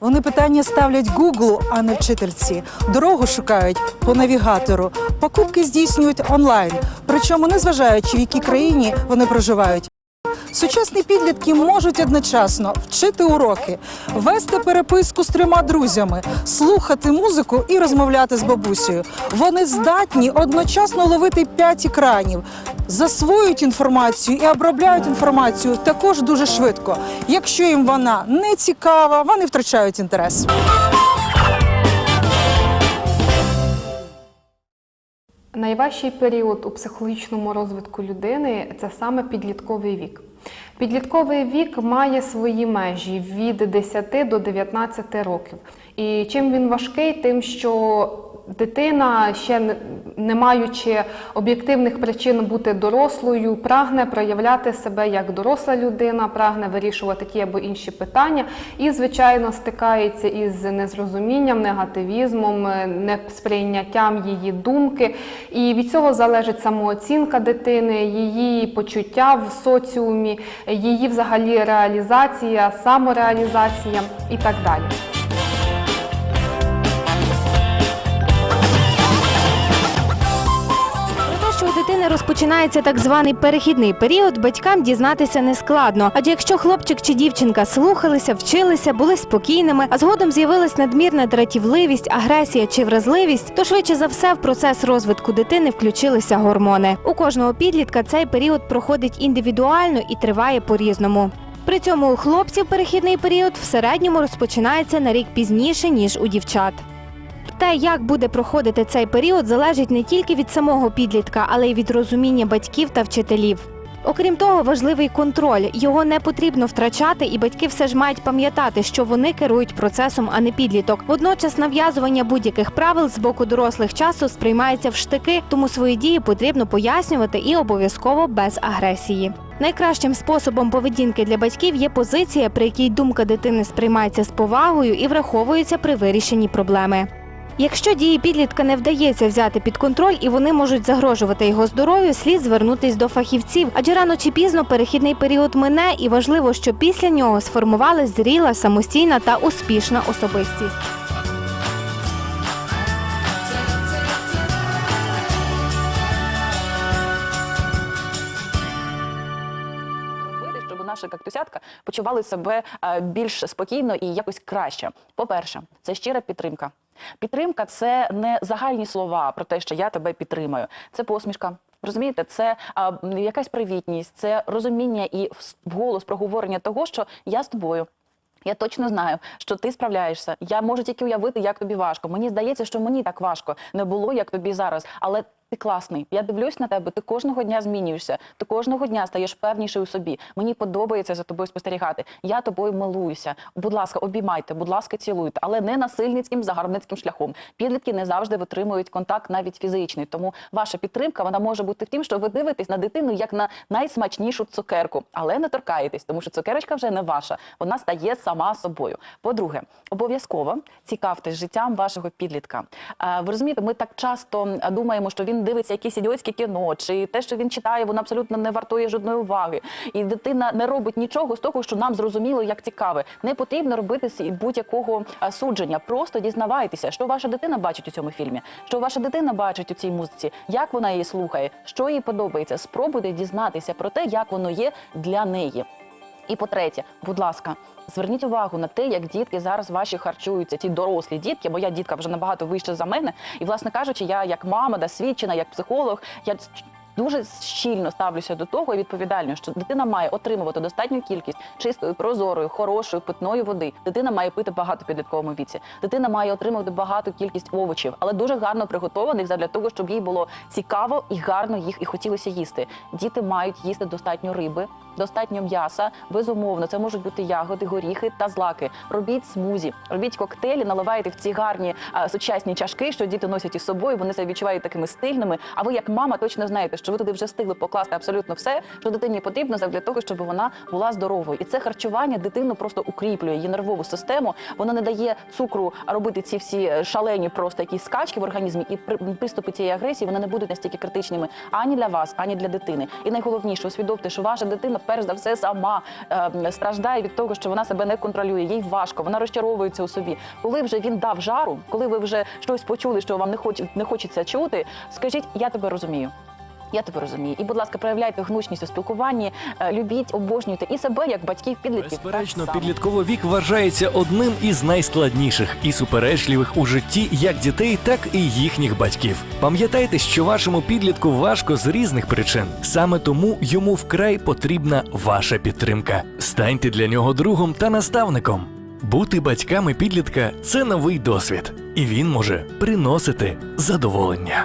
Вони питання ставлять Гуглу, а не вчительці. Дорогу шукають по навігатору. Покупки здійснюють онлайн, причому не зважаючи, в якій країні вони проживають. Сучасні підлітки можуть одночасно вчити уроки, вести переписку з трьома друзями, слухати музику і розмовляти з бабусею. Вони здатні одночасно ловити п'ять екранів, засвоюють інформацію і обробляють інформацію також дуже швидко. Якщо їм вона не цікава, вони втрачають інтерес. Найважчий період у психологічному розвитку людини це саме підлітковий вік. Підлітковий вік має свої межі від 10 до 19 років. І чим він важкий, тим, що дитина, ще не- маючи об'єктивних причин бути дорослою, прагне проявляти себе як доросла людина, прагне вирішувати ті або інші питання, і, звичайно, стикається із незрозумінням, негативізмом, е, несприйняттям її думки. І від цього залежить самооцінка дитини, її почуття в соціумі, її взагалі реалізація, самореалізація і так далі. Дитини розпочинається так званий перехідний період, батькам дізнатися не складно. Адже якщо хлопчик чи дівчинка слухалися, вчилися, були спокійними, а згодом з'явилась надмірна дратівливість, агресія чи вразливість, то швидше за все в процес розвитку дитини включилися гормони. У кожного підлітка цей період проходить індивідуально і триває по-різному. При цьому у хлопців перехідний період в середньому розпочинається на рік пізніше ніж у дівчат. Те, як буде проходити цей період, залежить не тільки від самого підлітка, але й від розуміння батьків та вчителів. Окрім того, важливий контроль. Його не потрібно втрачати, і батьки все ж мають пам'ятати, що вони керують процесом, а не підліток. Водночас нав'язування будь-яких правил з боку дорослих часу сприймається в штики, тому свої дії потрібно пояснювати і обов'язково без агресії. Найкращим способом поведінки для батьків є позиція, при якій думка дитини сприймається з повагою і враховується при вирішенні проблеми. Якщо дії підлітка не вдається взяти під контроль і вони можуть загрожувати його здоров'ю, слід звернутись до фахівців, адже рано чи пізно перехідний період мине, і важливо, що після нього сформувалась зріла, самостійна та успішна особистість. щоб наша кактусятка почували себе е, більш спокійно і якось краще. По-перше, це щира підтримка. Підтримка це не загальні слова про те, що я тебе підтримаю. Це посмішка. Розумієте, це а, якась привітність, це розуміння і вголос проговорення того, що я з тобою. Я точно знаю, що ти справляєшся. Я можу тільки уявити, як тобі важко. Мені здається, що мені так важко не було, як тобі зараз. Але ти класний. Я дивлюсь на тебе. Ти кожного дня змінюєшся. Ти кожного дня стаєш певніше у собі. Мені подобається за тобою спостерігати. Я тобою милуюся. Будь ласка, обіймайте, будь ласка, цілуйте, але не насильницьким загарбницьким шляхом. Підлітки не завжди витримують контакт, навіть фізичний. Тому ваша підтримка вона може бути в тім, що ви дивитесь на дитину як на найсмачнішу цукерку, але не торкаєтесь, тому що цукерочка вже не ваша. Вона стає сама собою. По-друге, обов'язково цікавтесь життям вашого підлітка. Е, Ви розумієте, ми так часто е, думаємо, що він дивиться якісь ідіотське кіно, чи те, що він читає, воно абсолютно не вартує жодної уваги. І дитина не робить нічого з того, що нам зрозуміло, як цікаве. Не потрібно робити будь-якого судження. Просто дізнавайтеся, що ваша дитина бачить у цьому фільмі, що ваша дитина бачить у цій музиці, як вона її слухає, що їй подобається. Спробуйте дізнатися про те, як воно є для неї. І по-третє, будь ласка, зверніть увагу на те, як дітки зараз ваші харчуються, ті дорослі дітки, бо я дітка вже набагато вища за мене. І, власне кажучи, я як мама, досвідчена, як психолог, я дуже щільно ставлюся до того і відповідально, що дитина має отримувати достатню кількість чистої, прозорої, хорошої питної води. Дитина має пити багато підлітковому віці. Дитина має отримувати багату кількість овочів, але дуже гарно приготованих для того, щоб їй було цікаво і гарно їх і хотілося їсти. Діти мають їсти достатньо риби, достатньо м'яса. Безумовно, це можуть бути ягоди, горіхи та злаки. Робіть смузі, робіть коктейлі, наливайте в ці гарні а, сучасні чашки, що діти носять із собою. Вони себе відчувають такими стильними. А ви, як мама, точно знаєте, що ви туди вже встигли покласти абсолютно все, що дитині потрібно для того, щоб вона була здоровою. І це харчування дитину просто укріплює її нервову систему. Воно не дає цукру робити ці всі е, шалені просто якісь скачки в організмі, і при- приступи цієї агресії вони не будуть настільки критичними ані для вас, ані для дитини. І найголовніше усвідомте, що ваша дитина перш за все сама е, страждає від того, що вона себе не контролює, їй важко, вона розчаровується у собі. Коли вже він дав жару, коли ви вже щось почули, що вам не хоч, не хочеться чути, скажіть, я тебе розумію. Я тебе розумію. І, будь ласка, проявляйте гнучність у спілкуванні, е, любіть, обожнюйте і себе як батьків, підлітків. Безперечно, підлітковий вік вважається одним із найскладніших і суперечливих у житті як дітей, так і їхніх батьків. Пам'ятайте, що вашому підлітку важко з різних причин. Саме тому йому вкрай потрібна ваша підтримка. Станьте для нього другом та наставником. Бути батьками підлітка це новий досвід, і він може приносити задоволення.